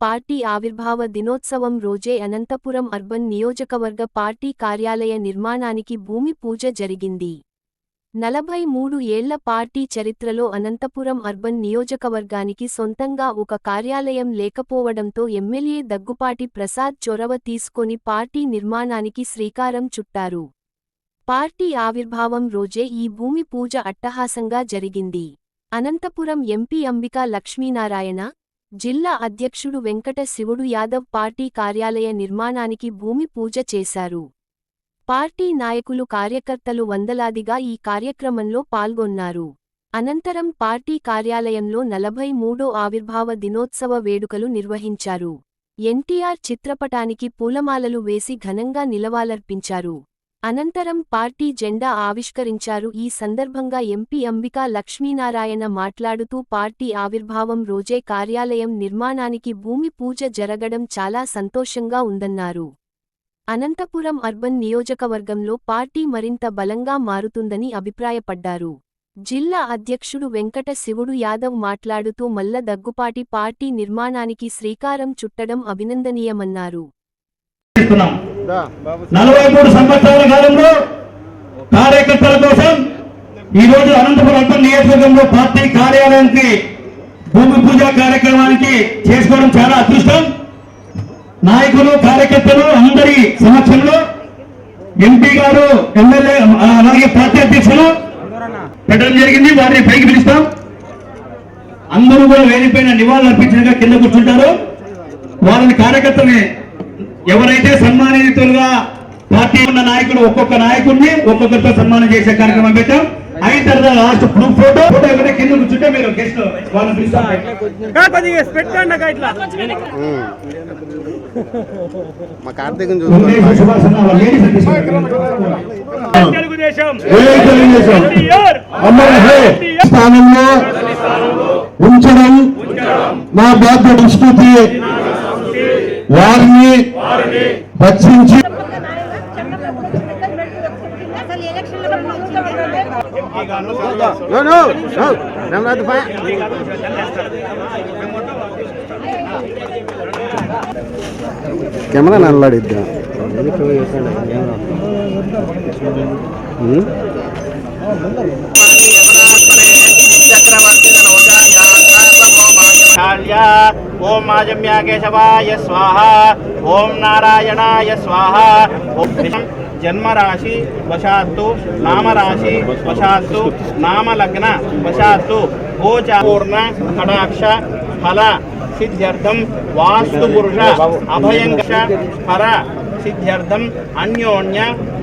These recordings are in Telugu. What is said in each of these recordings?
పార్టీ ఆవిర్భావ దినోత్సవం రోజే అనంతపురం అర్బన్ నియోజకవర్గ పార్టీ కార్యాలయ నిర్మాణానికి భూమి పూజ జరిగింది. నలభై మూడు ఏళ్ళ పార్టీ చరిత్రలో అనంతపురం అర్బన్ నియోజకవర్గానికి సొంతంగా ఒక కార్యాలయం లేకపోవడంతో ఎమ్మెల్యే దగ్గుపాటి ప్రసాద్ చొరవ తీసుకొని పార్టీ నిర్మాణానికి శ్రీకారం చుట్టారు. పార్టీ ఆవిర్భావం రోజే ఈ భూమి పూజ అట్టహాసంగా జరిగింది. అనంతపురం ఎంపీ అంబికా లక్ష్మీనారాయణ జిల్లా అధ్యక్షుడు వెంకట శివుడు యాదవ్ పార్టీ కార్యాలయ నిర్మాణానికి భూమి పూజ చేశారు. పార్టీ నాయకులు కార్యకర్తలు వందలాదిగా ఈ కార్యక్రమంలో పాల్గొన్నారు. అనంతరం పార్టీ కార్యాలయంలో నలభై మూడో ఆవిర్భావ దినోత్సవ వేడుకలు నిర్వహించారు. ఎన్టీఆర్ చిత్రపటానికి పూలమాలలు వేసి ఘనంగా నిలవాలర్పించారు. అనంతరం పార్టీ జెండా ఆవిష్కరించారు. ఈ సందర్భంగా ఎంపీ అంబికా లక్ష్మీనారాయణ మాట్లాడుతూ పార్టీ ఆవిర్భావం రోజే కార్యాలయం నిర్మాణానికి భూమి పూజ జరగడం చాలా సంతోషంగా ఉందన్నారు. అనంతపురం అర్బన్ నియోజకవర్గంలో పార్టీ మరింత బలంగా మారుతుందని అభిప్రాయపడ్డారు. జిల్లా అధ్యక్షుడు వెంకట శివుడు యాదవ్ మాట్లాడుతూ మల్ల దగ్గుపాటి పార్టీ నిర్మాణానికి శ్రీకారం చుట్టడం అభినందనీయమన్నారు. నలభై మూడు సంవత్సరాల కాలంలో కార్యకర్తల కోసం ఈ రోజు అనంతపురం అర్బన్ నియోజకవర్గంలో పార్టీ కార్యాలయానికి భూమి పూజ కార్యక్రమానికి చేసుకోవడం చాలా అదృష్టం. నాయకులు కార్యకర్తలు అందరి సమక్షంలో ఎంపీ గారు ఎమ్మెల్యే అలాగే పార్టీ అధ్యక్షులు పెట్టడం జరిగింది. వారిని పైకి పిలుస్తాం. అందరూ కూడా వేదికపైన నివాళులు అర్పించగా కింద కూర్చుంటారు. వారిని కార్యకర్తల్ని ఎవరైతే సన్మానితులుగా పార్టీ ఉన్న నాయకులు ఒక్కొక్క నాయకుడిని ఒక్కొక్కరితో సన్మానం చేసే కార్యక్రమం పెట్టాం. అయిన తర్వాత లాస్ట్ ప్రూఫ్ ఫోటో ఫోటో ఒకటే కింద కూర్చుంటే మీరు గెస్ట్ వాళ్ళని పిలుస్తాం స్థానంలో ఉంచడం మా బాధ్యత దృష్టికి వారిని రక్షించి కెమెరా నల్లాడిద్దా ఓం మాజమ్య కేశవాయ స్వాహ ఓం నారాయణాయ స్వాహ ఓం జన్మరాశి వశాత్తు నామరాశి వశాత్తు నామలగ్న వశాత్తు గోచాపూర్ణ కటాక్ష ఫల సిద్ధ్యర్థం వాస్తు పురుష అభయంగ ఫల సిద్ధ్యర్థం అన్యోన్య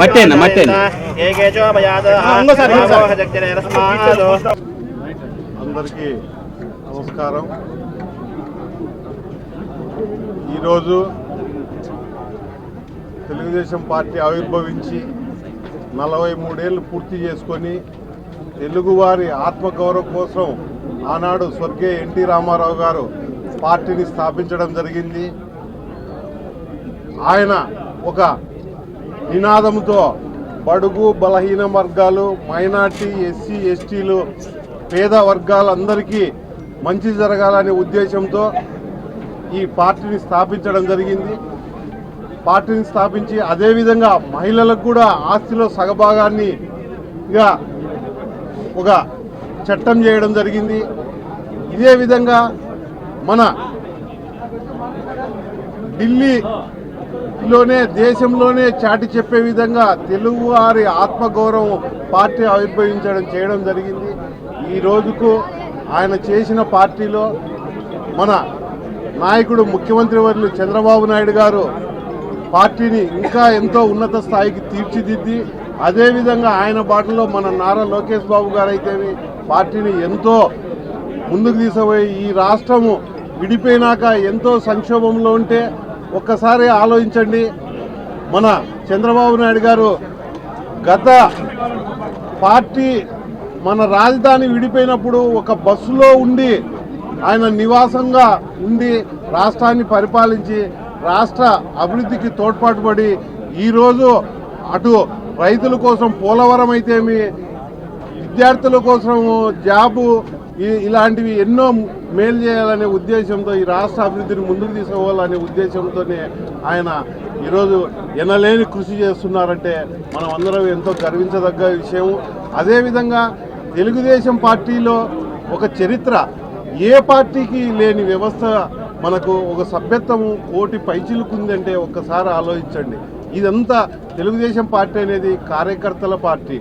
మట్టేనా, మట్టేనా. అందరికీ నమస్కారం. ఈరోజు తెలుగుదేశం పార్టీ ఆవిర్భవించి నలభై మూడేళ్ళు పూర్తి చేసుకొని తెలుగువారి ఆత్మగౌరవం కోసం ఆనాడు స్వర్గీయ ఎన్టీ రామారావు గారు పార్టీని స్థాపించడం జరిగింది. ఆయన ఒక నినాదంతో బడుగు బలహీన వర్గాలు మైనార్టీ ఎస్సీ ఎస్టీలు పేద వర్గాలందరికీ మంచి జరగాలనే ఉద్దేశంతో ఈ పార్టీని స్థాపించడం జరిగింది. పార్టీని స్థాపించి అదేవిధంగా మహిళలకు కూడా ఆస్తిలో సగభాగాన్ని ఇక ఒక చట్టం చేయడం జరిగింది. ఇదే విధంగా మన ఢిల్లీలోనే దేశంలోనే చాటి చెప్పే విధంగా తెలుగువారి ఆత్మగౌరవం పార్టీ ఆవిర్భవించడం చేయడం జరిగింది. ఈ రోజుకు ఆయన చేసిన పార్టీలో మన నాయకుడు ముఖ్యమంత్రి వర్యులు చంద్రబాబు నాయుడు గారు పార్టీని ఇంకా ఎంతో ఉన్నత స్థాయికి తీర్చిదిద్ది అదేవిధంగా ఆయన బాటలో మన నారా లోకేష్ బాబు గారు అయితేమి పార్టీని ఎంతో ముందుకు తీసుకుపోయి ఈ రాష్ట్రము విడిపోయినాక ఎంతో సంక్షోభంలో ఉంటే ఒక్కసారి ఆలోచించండి. మన చంద్రబాబు నాయుడు గారు గత పార్టీ మన రాజధాని విడిపోయినప్పుడు ఒక బస్సులో ఉండి ఆయన నివాసంగా ఉండి రాష్ట్రాన్ని పరిపాలించి రాష్ట్ర అభివృద్ధికి తోడ్పాటుపడి ఈరోజు అటు రైతుల కోసం పోలవరం అయితేమి విద్యార్థుల కోసం జాబు ఇలాంటివి ఎన్నో మేలు చేయాలనే ఉద్దేశంతో ఈ రాష్ట్ర అభివృద్ధిని ముందుకు తీసుకోవాలనే ఉద్దేశంతోనే ఆయన ఈరోజు ఎనలేని కృషి చేస్తున్నారంటే మనం అందరం ఎంతో గర్వించదగ్గ విషయం. అదేవిధంగా తెలుగుదేశం పార్టీలో ఒక చరిత్ర. ఏ పార్టీకి లేని వ్యవస్థ మనకు ఒక సభ్యత్వము కోటి పైచిలుకుందంటే ఒక్కసారి ఆలోచించండి. ఇదంతా తెలుగుదేశం పార్టీ అనేది కార్యకర్తల పార్టీ.